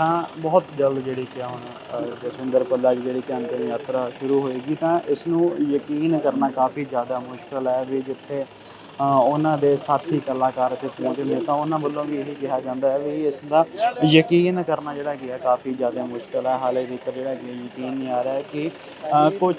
ਤਾਂ ਬਹੁਤ ਜਲਦ ਜਿਹੜੀ ਕਿ ਹੁਣ ਅ, ਜਸਵਿੰਦਰ ਪੱਲਾ ਦੀ ਜਿਹੜੀ ਕਿ ਅੰਤਿਮ ਯਾਤਰਾ ਸ਼ੁਰੂ ਹੋਏਗੀ ਤਾਂ ਇਸ ਨੂੰ ਯਕੀਨ ਕਰਨਾ ਕਾਫੀ ਜ਼ਿਆਦਾ ਮੁਸ਼ਕਲ ਹੈ ਵੀ ਜਿੱਥੇ ਉਹਨਾਂ ਦੇ ਸਾਥੀ ਕਲਾਕਾਰ ਇੱਥੇ ਪਹੁੰਚਦੇ ਨੇ, ਤਾਂ ਉਹਨਾਂ ਵੱਲੋਂ ਵੀ ਇਹੀ ਕਿਹਾ ਜਾਂਦਾ ਹੈ ਵੀ ਇਸ ਦਾ ਯਕੀਨ ਕਰਨਾ ਜਿਹੜਾ ਕਿ ਹੈ ਕਾਫੀ ਜ਼ਿਆਦਾ ਮੁਸ਼ਕਲ ਹੈ। ਹਾਲੇ ਤੱਕ ਜਿਹੜਾ ਕਿ ਯਕੀਨ ਨਹੀਂ ਆ ਰਿਹਾ ਕਿ ਕੁਝ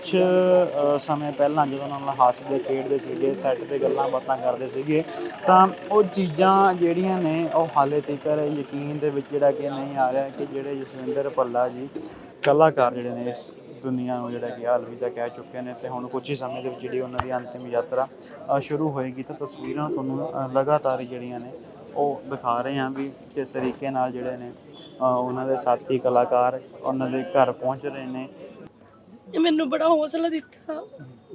ਸਮੇਂ ਪਹਿਲਾਂ ਜਦੋਂ ਉਹਨਾਂ ਨਾਲ ਹਾਸਦੇ, ਖੇਡਦੇ ਸੀਗੇ ਸੈੱਟ ਤੇ ਗੱਲਾਂ ਬਾਤਾਂ ਕਰਦੇ ਸੀਗੇ, ਤਾਂ ਉਹ ਚੀਜ਼ਾਂ ਜਿਹੜੀਆਂ ਨੇ, ਉਹ ਹਾਲੇ ਤੱਕ ਯਕੀਨ ਦੇ ਵਿੱਚ ਜਿਹੜਾ ਕਿ ਨਹੀਂ ਆ ਰਿਹਾ ਕਿ ਜਿਹੜੇ ਜਸਵਿੰਦਰ ਭੱਲਾ ਜੀ ਕਲਾਕਾਰ ਜਿਹੜੇ ਨੇ, ਇਸ ਦੁਨੀਆ ਨੂੰ ਜਿਹੜਾ ਕਿ ਅਲਵਿਦਾ ਕਹਿ ਚੁੱਕੇ ਨੇ ਤੇ ਹੁਣ ਕੁਝ ਹੀ ਸਮੇਂ ਦੇ ਵਿੱਚ ਜਿਹੜੀ ਉਹਨਾਂ ਦੀ ਅੰਤਿਮ ਯਾਤਰਾ ਅ, ਸ਼ੁਰੂ ਹੋਏਗੀ ਤਾਂ ਤਸਵੀਰਾਂ ਤੁਹਾਨੂੰ ਅ, ਲਗਾਤਾਰ ਜਿਹੜੀਆਂ ਨੇ ਉਹ ਦਿਖਾ ਰਹੇ ਹਾਂ ਵੀ ਕਿਸ ਤਰੀਕੇ ਨਾਲ ਜਿਹੜੇ ਨੇ ਅ, ਉਹਨਾਂ ਦੇ ਸਾਥੀ ਕਲਾਕਾਰ ਉਹਨਾਂ ਦੇ ਘਰ ਪਹੁੰਚ ਰਹੇ ਨੇ। ਇਹ ਮੈਨੂੰ ਬੜਾ ਹੌਸਲਾ ਦਿੱਤਾ।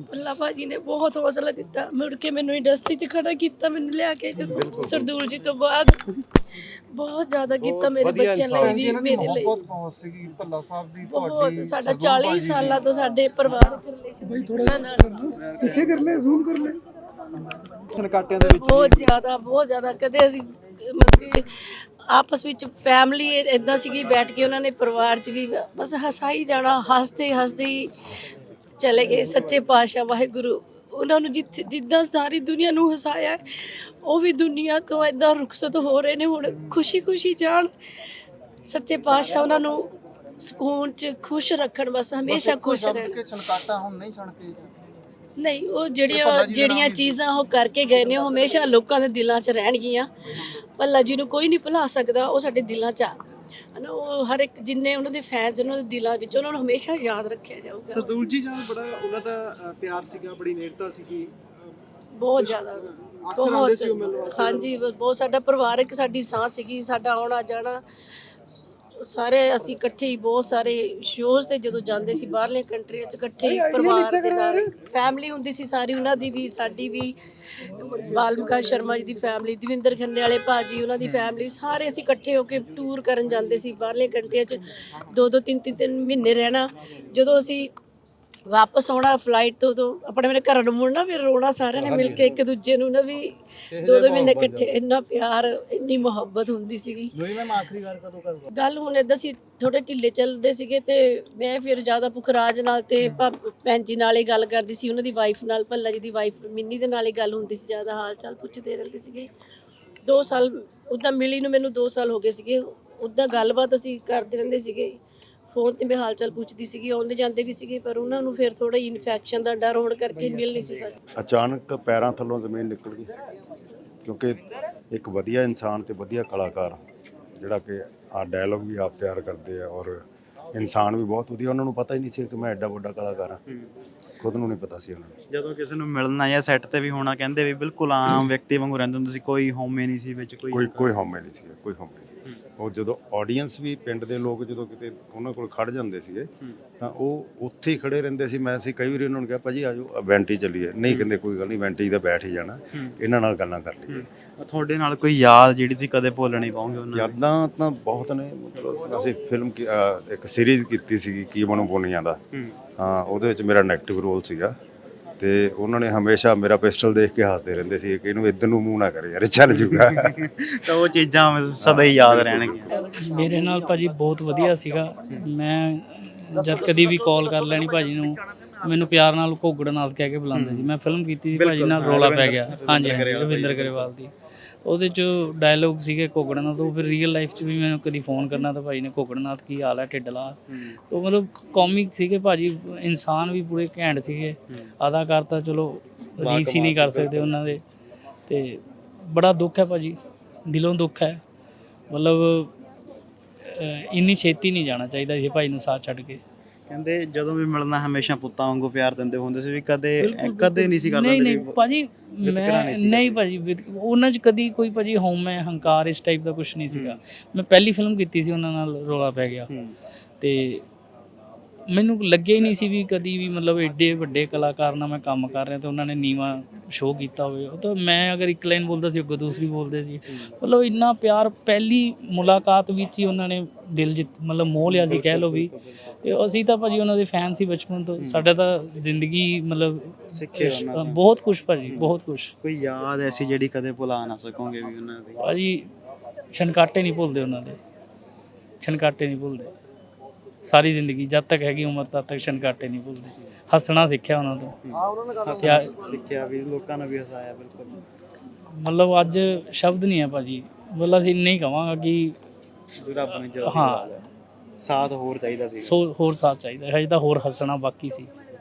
ਬੱਲਾ ਭਾਜੀ ਨੇ ਬਹੁਤ ਹੌਸਲਾ ਦਿੱਤਾ। ਮੁੜ ਕੇ ਮੈਨੂੰ ਇੰਡਸਟਰੀ 'ਚ ਖੜਾ ਕੀਤਾ ਮੈਨੂੰ ਲਿਆ ਕੇ ਜਦੋਂ ਸਰਦੂਲ ਜੀ ਤੋਂ ਬਾਅਦ। ਬਹੁਤ ਜ਼ਿਆਦਾ ਕੀਤਾ ਮੇਰੇ ਬੱਚਿਆਂ ਲਈ ਵੀ ਮੇਰੇ ਲਈ। ਬਹੁਤ ਬਹੁਤ ਸੀਗੀ ਭੱਲਾ ਸਾਹਿਬ ਦੀ ਤੁਹਾਡੀ ਸਾਡਾ 40 ਸਾਲਾਂ ਤੋਂ ਸਾਡੇ ਪਰਿਵਾਰਕ ਰਿਲੇਸ਼ਨ ਪਿੱਛੇ ਕਰ ਲੈ ਜ਼ੂਮ ਕਰ ਲੈ ਕਨਕਾਟਿਆਂ ਦੇ ਬਹੁਤ ਜ਼ਿਆਦਾ ਬਹੁਤ ਜ਼ਿਆਦਾ। ਕਦੇ ਅਸੀਂ ਮਤਲਬ ਕਿ ਆਪਸ ਵਿੱਚ ਫੈਮਿਲੀ ਇਦਾਂ ਸੀਗੀ ਬੈਠ ਕੇ ਉਹਨਾਂ ਨੇ ਪਰਿਵਾਰ 'ਚ ਵੀ ਬਸ ਹਸਾਈ ਜਾਣਾ ਹੱਸਦੇ ਹੱਸਦੇ ਚਲੇ ਗਏ। ਸੱਚੇ ਪਾਤਸ਼ਾਹ ਵਾਹਿਗੁਰੂ ਉਹਨਾਂ ਨੂੰ ਜਿੱਥੇ ਜਿੱਦਾਂ ਸਾਰੀ ਦੁਨੀਆ ਨੂੰ ਹਸਾਇਆ ਹੈ, ਉਹ ਵੀ ਦੁਨੀਆ ਤੋਂ ਇਦਾਂ ਰੁਖਸਤ ਹੋ ਰਹੇ ਨੇ ਹੁਣ ਖੁਸ਼ੀ ਖੁਸ਼ੀ ਜਾਣ। ਸੱਚੇ ਪਾਤਸ਼ਾਹ ਉਹਨਾਂ ਨੂੰ ਸਕੂਨ 'ਚ ਖੁਸ਼ ਰੱਖਣ ਬਸ ਹਮੇਸ਼ਾ ਖੁਸ਼ ਰਹਿਣ। ਕਿ ਛਣਕਾਟਾ ਹੁਣ ਨਹੀਂ ਛਣਕੇ ਨਹੀਂ ਉਹ ਜਿਹੜੀਆਂ ਜਿਹੜੀਆਂ ਚੀਜ਼ਾਂ ਉਹ ਕਰਕੇ ਗਏ ਨੇ ਉਹ ਹਮੇਸ਼ਾ ਲੋਕਾਂ ਦੇ ਦਿਲਾਂ 'ਚ ਰਹਿਣਗੀਆਂ। ਭੱਲਾ ਜੀ ਨੂੰ ਕੋਈ ਨਹੀਂ ਭੁਲਾ ਸਕਦਾ ਉਹ ਸਾਡੇ ਦਿਲਾਂ 'ਚ ਆ। ਹਨਾ ਉਹ ਹਰ ਇੱਕ ਜਿੰਨੇ ਉਹਨਾਂ ਦੇ ਫੈਨਸ ਉਹਨਾਂ ਦੇ ਦਿਲਾਂ ਵਿੱਚ ਉਹਨਾਂ ਨੂੰ ਹਮੇਸ਼ਾ ਯਾਦ ਰੱਖਿਆ ਜਾਊਗਾ। ਸਰਦੂਲ ਜੀ ਨਾਲ ਬੜਾ ਉਹਨਾਂ ਦਾ ਪਿਆਰ ਸੀਗਾ ਬੜੀ ਨੇੜਤਾ ਸੀਗੀ। ਬਹੁਤ ਜ਼ਿਆਦਾ। ਅਕਸਰ ਆਉਂਦੇ ਸੀ ਉਹ ਮਿਲਣ ਵਾਸਤੇ। ਹਾਂਜੀ ਬਹੁਤ ਸਾਡਾ ਪਰਿਵਾਰਕ ਸਾਡੀ ਸਾਹ ਸੀਗੀ ਸਾਡਾ ਆਉਣਾ ਜਾਣਾ ਸਾਰੇ ਅਸੀਂ ਇਕੱਠੇ ਹੀ ਬਹੁਤ ਸਾਰੇ ਸ਼ੋਜ਼ ਤੇ ਜਦੋਂ ਜਾਂਦੇ ਸੀ ਬਾਹਰਲੇ ਕੰਟਰੀਆਂ 'ਚ ਇਕੱਠੇ ਹੀ ਪਰਿਵਾਰ ਦੇ ਨਾਲ ਫੈਮਿਲੀ ਹੁੰਦੀ ਸੀ ਸਾਰੀ ਉਹਨਾਂ ਦੀ ਵੀ ਸਾਡੀ ਵੀ ਬਾਲਮਕਾ ਸ਼ਰਮਾ ਜੀ ਦੀ ਫੈਮਿਲੀ ਦਵਿੰਦਰ ਖੰਨੇ ਵਾਲੇ ਭਾਜੀ ਉਹਨਾਂ ਦੀ ਫੈਮਿਲੀ ਸਾਰੇ ਅਸੀਂ ਇਕੱਠੇ ਹੋ ਕੇ ਟੂਰ ਕਰਨ ਜਾਂਦੇ ਸੀ ਬਾਹਰਲੇ ਕੰਟਰੀਆਂ 'ਚ ਦੋ ਦੋ ਤਿੰਨ ਤਿੰਨ ਤਿੰਨ ਮਹੀਨੇ ਰਹਿਣਾ। ਜਦੋਂ ਅਸੀਂ ਵਾਪਸ ਆਉਣਾ ਫਲਾਈਟ ਤੋਂ ਤੋਂ ਆਪਣੇ ਮੇਰੇ ਘਰ ਨੂੰ ਮੁੜਨਾ ਫਿਰ ਰੋਣਾ ਸਾਰਿਆਂ ਨੇ ਮਿਲ ਕੇ ਇੱਕ ਦੂਜੇ ਨੂੰ ਨਾ ਵੀ ਦੋ ਦੋ ਮਹੀਨੇ ਇਕੱਠੇ ਇੰਨਾ ਪਿਆਰ ਇੰਨੀ ਮੁਹੱਬਤ ਹੁੰਦੀ ਸੀਗੀ। ਦੋਈ ਮੈਂ ਆਖਰੀ ਵਾਰ ਕਦੋਂ ਕਰੂੰਗਾ ਗੱਲ ਹੁਣ ਏਦਾਂ ਸੀ ਥੋੜੇ ਢਿੱਲੇ ਚੱਲਦੇ ਸੀਗੇ ਤੇ ਮੈਂ ਫਿਰ ਜ਼ਿਆਦਾ ਪੁਖਰਾਜ ਨਾਲ ਤੇ ਭੈਣ ਜੀ ਨਾਲ ਹੀ ਗੱਲ ਕਰਦੀ ਸੀ ਉਹਨਾਂ ਦੀ ਵਾਈਫ ਨਾਲ ਭੱਲਾ ਜੀ ਦੀ ਵਾਈਫ ਮਿੰਨੀ ਦੇ ਨਾਲ ਹੀ ਗੱਲ ਹੁੰਦੀ ਸੀ ਜ਼ਿਆਦਾ ਹਾਲ ਚਾਲ ਪੁੱਛਦੇ ਰਹਿੰਦੇ ਸੀਗੇ। 2 ਸਾਲ ਉਦਾਂ ਮਿਲੀ ਨੂੰ ਮੈਨੂੰ 2 ਸਾਲ ਹੋ ਗਏ ਸੀਗੇ ਉਦਾਂ ਗੱਲਬਾਤ ਅਸੀਂ ਕਰਦੇ ਰਹਿੰਦੇ ਸੀਗੇ। ਫੋਨ ਤੇ ਮੈਂ ਹਾਲ ਚਾਲ ਪੁੱਛਦੀ ਸੀਗੀ, ਆਉਂਦੇ ਜਾਂਦੇ ਵੀ ਸੀਗੇ, ਪਰ ਉਹਨਾਂ ਨੂੰ ਫਿਰ ਥੋੜਾ ਇਨਫੈਕਸ਼ਨ ਦਾ ਡਰ ਹੋਣ ਕਰਕੇ ਮਿਲ ਨਹੀਂ ਸੀ ਸਕਦਾ ਅਚਾਨਕ ਪੈਰਾਂ ਥੱਲੋਂ ਜ਼ਮੀਨ ਨਿਕਲ ਗਈ, ਕਿਉਂਕਿ ਇੱਕ ਵਧੀਆ ਇਨਸਾਨ ਤੇ ਵਧੀਆ ਕਲਾਕਾਰ, ਜਿਹੜਾ ਕਿ ਆ ਡਾਇਲੌਗ ਵੀ ਆਪ ਤਿਆਰ ਕਰਦੇ ਆ ਔਰ ਇਨਸਾਨ ਵੀ ਬਹੁਤ ਵਧੀਆ, ਉਹਨਾਂ ਨੂੰ ਪਤਾ ਹੀ ਨਹੀਂ ਸੀ ਕਿ ਮੈਂ ਐਡਾ ਵੱਡਾ ਕਲਾਕਾਰ ਹਾਂ। ਖੁਦ ਨੂੰ ਨਹੀਂ ਪਤਾ ਸੀ ਉਹਨਾਂ ਨੂੰ। ਜਦੋਂ ਕਿਸੇ ਨੂੰ ਮਿਲਣਾ ਜਾਂ ਸੈੱਟ ਤੇ ਵੀ ਹੋਣਾ ਕਹਿੰਦੇ ਵੀ ਬਿਲਕੁਲ ਆਮ ਵਿਅਕਤੀ ਵਾਂਗੂ ਰਹਿੰਦੇ ਹੁੰਦੇ ਸੀ ਕੋਈ ਹਉਮੈ ਨਹੀਂ ਸੀ ਵਿੱਚ ਕੋਈ ਕੋਈ ਕੋਈ ਹਉਮੈ ਨਹੀਂ ਸੀ ਕੋਈ ਹਉਮੈ ਨਹੀਂ। ਉਹ ਜਦੋਂ ਆਡੀਅנס ਵੀ ਪਿੰਡ ਦੇ ਲੋਕ ਜਦੋਂ ਕਿਤੇ ਉਹਨਾਂ ਕੋਲ ਖੜ ਜਾਂਦੇ ਸੀਗੇ ਤਾਂ ਉਹ ਉੱਥੇ ਹੀ ਖੜੇ ਰਹਿੰਦੇ ਸੀ। ਮੈਂ ਸੀ ਕਈ ਵਾਰੀ ਉਹਨਾਂ ਨੂੰ ਕਿਹਾ ਭਾਜੀ ਆਜੋ ਇਵੈਂਟ ਹੀ ਚੱਲੀਏ। ਨਹੀਂ ਕਹਿੰਦੇ ਕੋਈ ਗੱਲ ਨਹੀਂ ਹੀ ਤਾਂ ਬੈਠ ਹੀ ਜਾਣਾ। ਇਹਨਾਂ ਨਾਲ ਗੱਲਾਂ ਕਰ ਲਈਏ। ਤੁਹਾਡੇ ਨਾਲ ਕੋਈ ਯਾਦ ਜਿਹੜੀ ਸੀ ਕਦੇ ਭੁੱਲ ਨਹੀਂ ਪਾਉਂਗੇ ਉਹਨਾਂ ਦੀ? ਯਾਦਾਂ ਤਾਂ ਬਹੁਤ ਨੇ। ਮਤਲਬ ਅਸੀਂ ਫਿਲਮ ਇੱਕ ਸੀਰੀਜ਼ ਕੀਤੀ ਸੀਗੀ ਕੀ ਬਣੂ ਬੁਨੀਆਂ ਦਾ। ਹਾਂ ਉਹਦੇ ਵਿੱਚ ਮੇਰਾ ਨੈਗੇਟਿਵ ਰੋਲ ਸੀਗਾ। ਤੇ ਉਹਨਾਂ ਨੇ ਹਮੇਸ਼ਾ ਮੇਰਾ ਪਿਸਟਲ ਦੇਖ ਕੇ ਹੱਸਦੇ ਰਹਿੰਦੇ ਸੀ ਕਿ ਇਹਨੂੰ ਇਦਾਂ ਨੂੰ ਮੂੰਹ ਨਾ ਕਰੇ ਯਾਰ ਇਹ ਚੱਲ ਜੂਗਾ। ਤਾਂ ਉਹ ਚੀਜ਼ਾਂ ਸਦਾ ਹੀ ਯਾਦ ਰਹਿਣਗੀਆਂ। ਮੇਰੇ ਨਾਲ ਭਾਜੀ ਬਹੁਤ ਵਧੀਆ ਸੀਗਾ। ਮੈਂ ਜਦ ਕਦੀ ਵੀ ਕਾਲ ਕਰ ਲੈਣੀ ਭਾਜੀ ਨੂੰ ਮੈਨੂੰ ਪਿਆਰ ਨਾਲ ਘੋਗੜਨਾਥ ਕਹਿ ਕੇ ਬੁਲਾਉਂਦੇ ਸੀ। ਮੈਂ ਫਿਲਮ ਕੀਤੀ ਸੀ ਭਾਜੀ ਨਾਲ ਰੋਲਾ ਪੈ ਗਿਆ। ਹਾਂਜੀ ਹਾਂਜੀ ਰਵਿੰਦਰ ਗਰੇਵਾਲ ਦੀ। ਉਹਦੇ ਚ ਡਾਇਲੋਗ ਸੀਗੇ ਘੋਗੜਨਾਥ ਉਹ ਫਿਰ ਰੀਅਲ ਲਾਈਫ ਚ ਵੀ ਮੈਨੂੰ ਕਦੀ ਫੋਨ ਕਰਨਾ ਤਾਂ ਭਾਜੀ ਨੇ ਘੋਗੜਨਾਥ ਕੀ ਹਾਲ ਹੈ। ਢਿੱਡਲਾ ਸੋ ਮਤਲਬ ਕਾਮਿਕ ਸੀਗੇ ਭਾਜੀ ਇਨਸਾਨ ਵੀ ਪੂਰੇ ਘੈਂਟ ਸੀਗੇ। ਅਦਾਕਾਰ ਤਾਂ ਚਲੋ ਰੀਸ ਹੀ ਨਹੀਂ ਕਰ ਸਕਦੇ ਉਹਨਾਂ ਦੇ। ਤੇ ਬੜਾ ਦੁੱਖ ਹੈ ਭਾਜੀ ਦਿਲੋਂ ਦੁੱਖ ਹੈ। ਮਤਲਬ ਇੰਨੀ ਛੇਤੀ ਨਹੀਂ ਜਾਣਾ ਚਾਹੀਦਾ ਸੀ ਭਾਈ ਨੂੰ ਸਾਥ ਛੱਡ ਕੇ। ਕਹਿੰਦੇ ਜਦੋਂ ਵੀ ਮਿਲਣਾ ਹਮੇਸ਼ਾ ਪੁੱਤਾਂ ਵਾਂਗੂ ਪਿਆਰ ਦਿੰਦੇ ਹੁੰਦੇ ਸੀ ਵੀ ਕਦੇ ਕਦੇ ਨਹੀਂ ਸੀ ਕਰਦਾ ਨਹੀਂ ਨਹੀਂ ਭਾਜੀ ਮੈਂ ਨਹੀਂ ਭਾਜੀ ਉਹਨਾਂ 'ਚ ਕਦੀ ਕੋਈ ਭਾਜੀ ਹਉਮੈ ਹੰਕਾਰ ਇਸ ਟਾਈਪ ਦਾ ਕੁਝ ਨਹੀਂ ਸੀਗਾ। ਮੈਂ ਪਹਿਲੀ ਫਿਲਮ ਕੀਤੀ ਸੀ ਉਹਨਾਂ ਨਾਲ ਰੋਲਾ ਪੈ ਗਿਆ। ਹੂੰ। ਤੇ ਮੈਨੂੰ ਲੱਗਿਆ ਹੀ ਨਹੀਂ ਸੀ ਵੀ ਕਦੀ ਵੀ ਮਤਲਬ ਐਡੇ ਵੱਡੇ ਕਲਾਕਾਰ ਨਾਲ ਮੈਂ ਕੰਮ ਕਰ ਰਿਹਾ ਤੇ ਉਹਨਾਂ ਨੇ ਨੀਵਾ ਸ਼ੋਅ ਕੀਤਾ ਹੋਵੇ। ਉਹ ਤਾਂ ਮੈਂ ਅਗਰ ਇੱਕ ਲਾਈਨ ਬੋਲਦਾ ਸੀ ਅੱਗੋਂ ਦੂਸਰੀ ਬੋਲਦੇ ਸੀ। ਮਤਲਬ ਇੰਨਾ ਪਿਆਰ ਪਹਿਲੀ ਮੁਲਾਕਾਤ ਵਿੱਚ ਹੀ ਉਹਨਾਂ ਨੇ ਦਿਲ ਜਿੱਤ ਮਤਲਬ ਮੋਹ ਲਿਆ ਸੀ ਕਹਿ ਲਓ ਵੀ। ਤੇ ਅਸੀਂ ਤਾਂ ਭਾਜੀ ਉਹਨਾਂ ਦੇ ਫੈਨ ਸੀ ਬਚਪਨ ਤੋਂ। ਸਾਡਾ ਤਾਂ ਜ਼ਿੰਦਗੀ ਮਤਲਬ ਸਿੱਖੇ ਉਹਨਾਂ ਤੋਂ। ਬਹੁਤ ਕੁਝ ਭਾਜੀ ਬਹੁਤ ਕੁਝ ਕੋਈ ਯਾਦ ਐਸੀ ਜਿਹੜੀ ਕਦੇ ਭੁਲਾ ਨਾ ਸਕੋਗੇ ਵੀ ਉਹਨਾਂ ਦੀ? ਭਾਜੀ ਛਣਕਾਟੇ ਨਹੀਂ ਭੁੱਲਦੇ ਉਹਨਾਂ ਦੇ। ਛਣਕਾਟੇ ਨਹੀਂ ਭੁੱਲਦੇ। ਸਾਰੀ ਜ਼ਿੰਦਗੀ ਜਦ ਤੱਕ ਹੈਗੀ ਉਮਰ ਤਦ ਤੱਕ ਛਣਕਾਟੇ ਨਹੀਂ ਭੁੱਲਦੇ। ਹੱਸਣਾ ਸਿੱਖਿਆ ਉਹਨਾਂ ਤੋਂ। ਹੱਸਣਾ ਸਿੱਖਿਆ ਵੀ ਲੋਕਾਂ ਨੂੰ ਵੀ ਹਸਾਇਆ ਬਿਲਕੁਲ। ਮਤਲਬ ਅੱਜ ਸ਼ਬਦ ਨਹੀਂ ਹੈ ਭਾਜੀ। ਮਤਲਬ ਅਸੀਂ ਇੰਨਾ ਹੀ ਕਵਾਂਗਾ ਕਿ ਵੀ ਰੱਬ ਨੇ ਜਲਦੀ ਹਾਂ। ਸਾਥ ਹੋਰ ਚਾਹੀਦਾ ਸੀ। ਸੋ ਹੋਰ ਸਾਥ ਚਾਹੀਦਾ। ਹੈ ਤਾਂ ਹੋਰ ਹੱਸਣਾ ਬਾਕੀ ਸੀ।